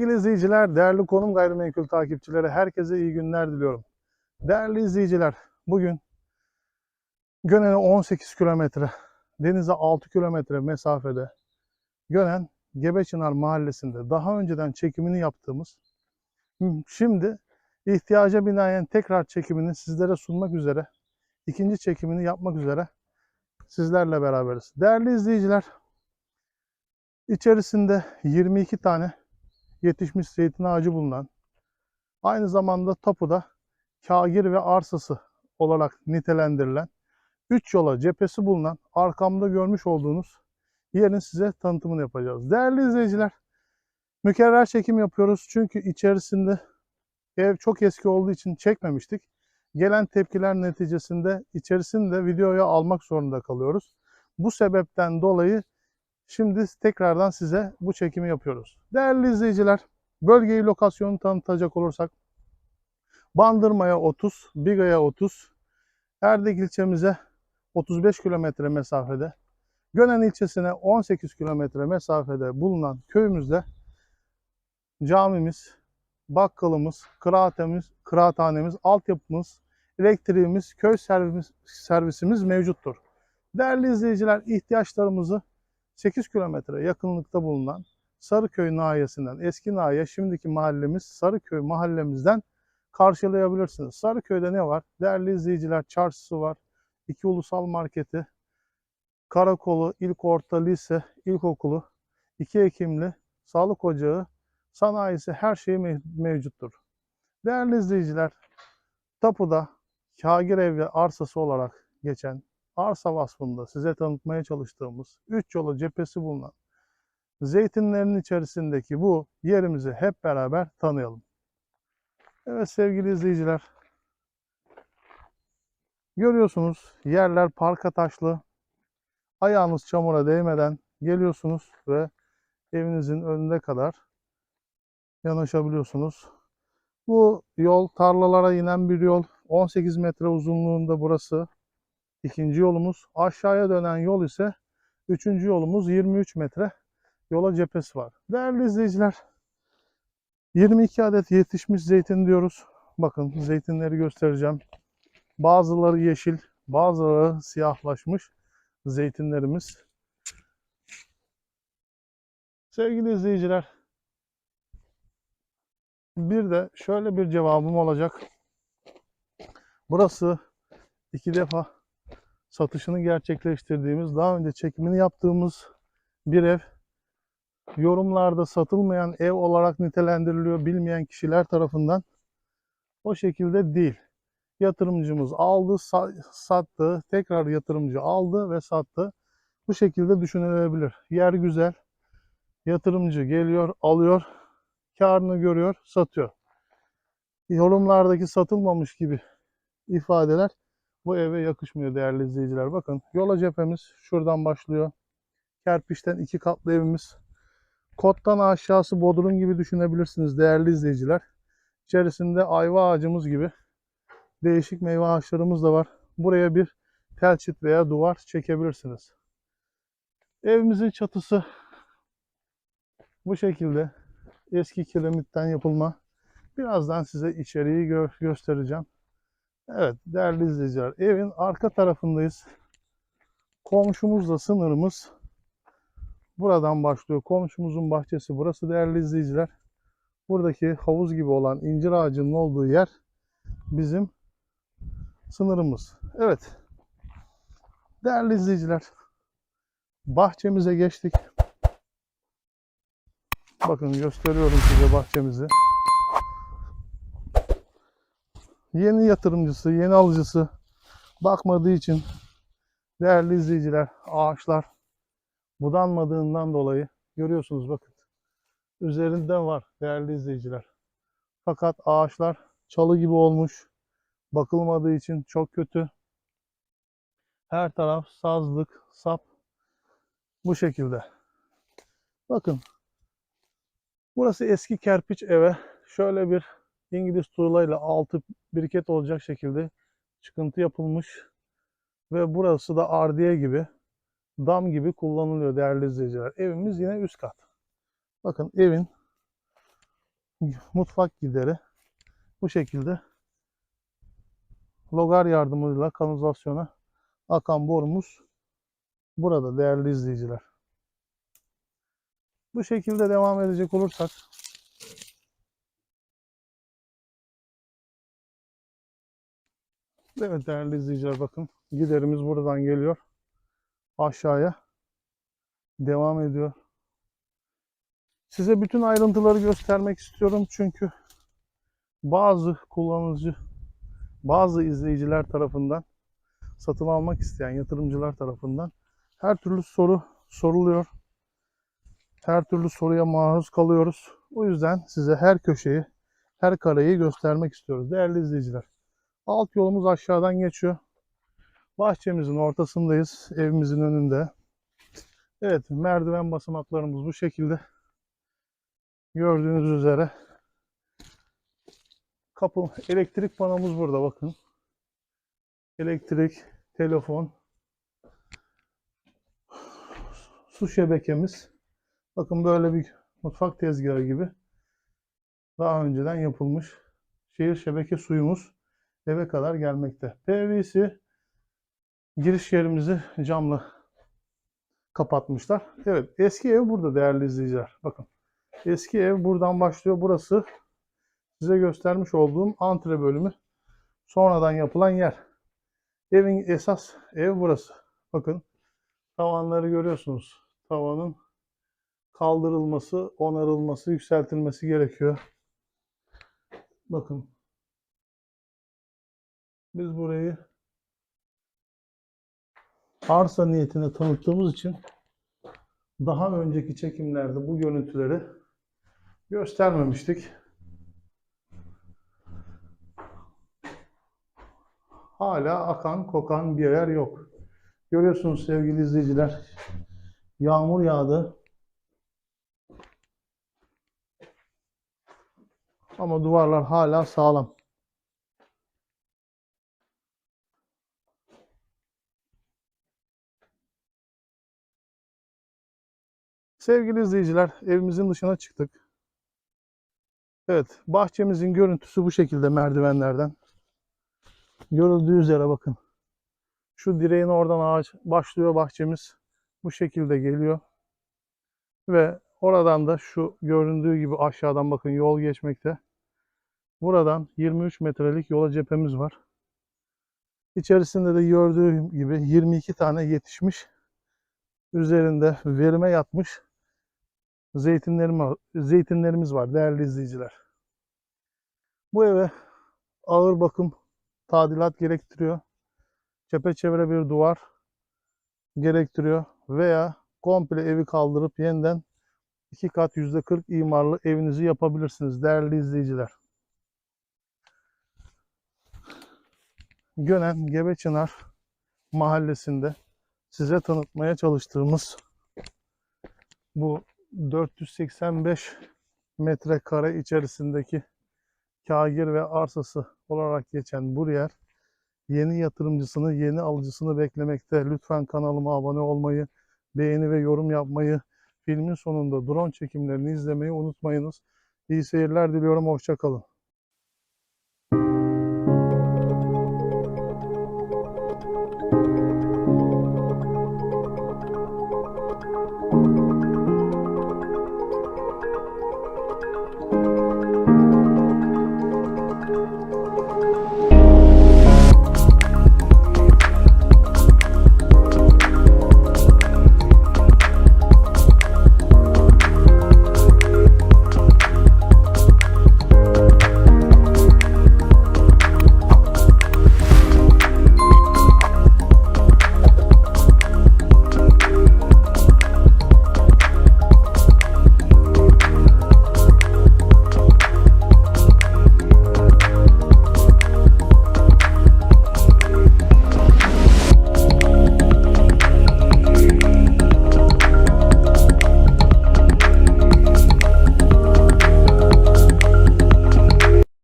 Sevgili izleyiciler, değerli konum gayrimenkul takipçileri, herkese iyi günler diliyorum. Değerli izleyiciler, bugün Gönen'e 18 kilometre, denize 6 kilometre mesafede Gönen Gebeçınar mahallesinde daha önceden çekimini yaptığımız, şimdi ihtiyaca binaen tekrar çekimini sizlere sunmak üzere, ikinci çekimini yapmak üzere sizlerle beraberiz. Değerli izleyiciler, içerisinde 22 tane yetişmiş zeytin ağacı bulunan, aynı zamanda tapuda kagir ve arsası olarak nitelendirilen, 3 yola cephesi bulunan, arkamda görmüş olduğunuz yerin size tanıtımını yapacağız. Değerli izleyiciler, mükerrer çekim yapıyoruz çünkü içerisinde ev çok eski olduğu için çekmemiştik. Gelen tepkiler neticesinde içerisini de videoya almak zorunda kalıyoruz. Bu sebepten dolayı Şimdi tekrardan size bu çekimi yapıyoruz. Değerli izleyiciler, bölgeyi lokasyonu tanıtacak olursak Bandırma'ya 30, Biga'ya 30, Erdek ilçemize 35 kilometre mesafede, Gönen ilçesine 18 kilometre mesafede bulunan köyümüzde camimiz, bakkalımız, kıraatemiz, kıraathanemiz, altyapımız, elektriğimiz, köy servis, servisimiz mevcuttur. Değerli izleyiciler, ihtiyaçlarımızı 8 kilometre yakınlıkta bulunan Sarıköy nahiyesinden, eski nahiye, şimdiki mahallemiz Sarıköy mahallemizden karşılayabilirsiniz. Sarıköy'de ne var? Değerli izleyiciler, çarşısı var, iki ulusal marketi, karakolu, ilk orta lise, ilkokulu, iki hekimli, sağlık ocağı, sanayisi her şey mev- mevcuttur. Değerli izleyiciler, tapuda kagir evi arsası olarak geçen arsa vasfında size tanıtmaya çalıştığımız 3 yolu cephesi bulunan zeytinlerin içerisindeki bu yerimizi hep beraber tanıyalım. Evet sevgili izleyiciler. Görüyorsunuz yerler parka taşlı. Ayağınız çamura değmeden geliyorsunuz ve evinizin önüne kadar yanaşabiliyorsunuz. Bu yol tarlalara inen bir yol. 18 metre uzunluğunda burası. İkinci yolumuz. Aşağıya dönen yol ise üçüncü yolumuz 23 metre yola cephesi var. Değerli izleyiciler 22 adet yetişmiş zeytin diyoruz. Bakın zeytinleri göstereceğim. Bazıları yeşil, bazıları siyahlaşmış zeytinlerimiz. Sevgili izleyiciler bir de şöyle bir cevabım olacak. Burası iki defa satışını gerçekleştirdiğimiz, daha önce çekimini yaptığımız bir ev. Yorumlarda satılmayan ev olarak nitelendiriliyor bilmeyen kişiler tarafından. O şekilde değil. Yatırımcımız aldı, sa- sattı, tekrar yatırımcı aldı ve sattı. Bu şekilde düşünülebilir. Yer güzel. Yatırımcı geliyor, alıyor, karını görüyor, satıyor. Yorumlardaki satılmamış gibi ifadeler bu eve yakışmıyor değerli izleyiciler. Bakın yola cephemiz şuradan başlıyor. Kerpiçten iki katlı evimiz. Kottan aşağısı bodrum gibi düşünebilirsiniz değerli izleyiciler. İçerisinde ayva ağacımız gibi değişik meyve ağaçlarımız da var. Buraya bir tel çit veya duvar çekebilirsiniz. Evimizin çatısı bu şekilde eski kiremitten yapılma. Birazdan size içeriği gö- göstereceğim. Evet değerli izleyiciler evin arka tarafındayız. Komşumuzla sınırımız buradan başlıyor. Komşumuzun bahçesi burası değerli izleyiciler. Buradaki havuz gibi olan incir ağacının olduğu yer bizim sınırımız. Evet. Değerli izleyiciler bahçemize geçtik. Bakın gösteriyorum size bahçemizi. Yeni yatırımcısı, yeni alıcısı bakmadığı için değerli izleyiciler ağaçlar budanmadığından dolayı görüyorsunuz bakın. Üzerinde var değerli izleyiciler. Fakat ağaçlar çalı gibi olmuş. Bakılmadığı için çok kötü. Her taraf sazlık, sap bu şekilde. Bakın. Burası eski kerpiç eve. Şöyle bir İngiliz tuğlayla altı biriket olacak şekilde çıkıntı yapılmış. Ve burası da ardiye gibi, dam gibi kullanılıyor değerli izleyiciler. Evimiz yine üst kat. Bakın evin mutfak gideri bu şekilde logar yardımıyla kanalizasyona akan borumuz burada değerli izleyiciler. Bu şekilde devam edecek olursak Evet değerli izleyiciler bakın giderimiz buradan geliyor. Aşağıya devam ediyor. Size bütün ayrıntıları göstermek istiyorum çünkü bazı kullanıcı, bazı izleyiciler tarafından satın almak isteyen yatırımcılar tarafından her türlü soru soruluyor. Her türlü soruya maruz kalıyoruz. O yüzden size her köşeyi, her kareyi göstermek istiyoruz değerli izleyiciler. Alt yolumuz aşağıdan geçiyor. Bahçemizin ortasındayız. Evimizin önünde. Evet merdiven basamaklarımız bu şekilde. Gördüğünüz üzere. Kapı, elektrik panomuz burada bakın. Elektrik, telefon, su şebekemiz. Bakın böyle bir mutfak tezgahı gibi. Daha önceden yapılmış. Şehir şebeke suyumuz eve kadar gelmekte. PVC giriş yerimizi camla kapatmışlar. Evet eski ev burada değerli izleyiciler. Bakın eski ev buradan başlıyor. Burası size göstermiş olduğum antre bölümü. Sonradan yapılan yer. Evin esas ev burası. Bakın tavanları görüyorsunuz. Tavanın kaldırılması, onarılması, yükseltilmesi gerekiyor. Bakın biz burayı arsa niyetine tanıttığımız için daha önceki çekimlerde bu görüntüleri göstermemiştik. Hala akan kokan bir yer yok. Görüyorsunuz sevgili izleyiciler. Yağmur yağdı. Ama duvarlar hala sağlam. Sevgili izleyiciler, evimizin dışına çıktık. Evet, bahçemizin görüntüsü bu şekilde merdivenlerden. Görüldüğü üzere bakın. Şu direğin oradan ağaç başlıyor bahçemiz. Bu şekilde geliyor. Ve oradan da şu göründüğü gibi aşağıdan bakın yol geçmekte. Buradan 23 metrelik yola cephemiz var. İçerisinde de gördüğüm gibi 22 tane yetişmiş üzerinde verime yatmış zeytinlerim, zeytinlerimiz var değerli izleyiciler. Bu eve ağır bakım, tadilat gerektiriyor. Çepeçevre bir duvar gerektiriyor veya komple evi kaldırıp yeniden iki kat yüzde 40 imarlı evinizi yapabilirsiniz değerli izleyiciler. Gönen Gebeçınar mahallesinde size tanıtmaya çalıştığımız bu 485 metrekare içerisindeki kagir ve arsası olarak geçen bu yer yeni yatırımcısını, yeni alıcısını beklemekte. Lütfen kanalıma abone olmayı, beğeni ve yorum yapmayı, filmin sonunda drone çekimlerini izlemeyi unutmayınız. İyi seyirler diliyorum, hoşçakalın.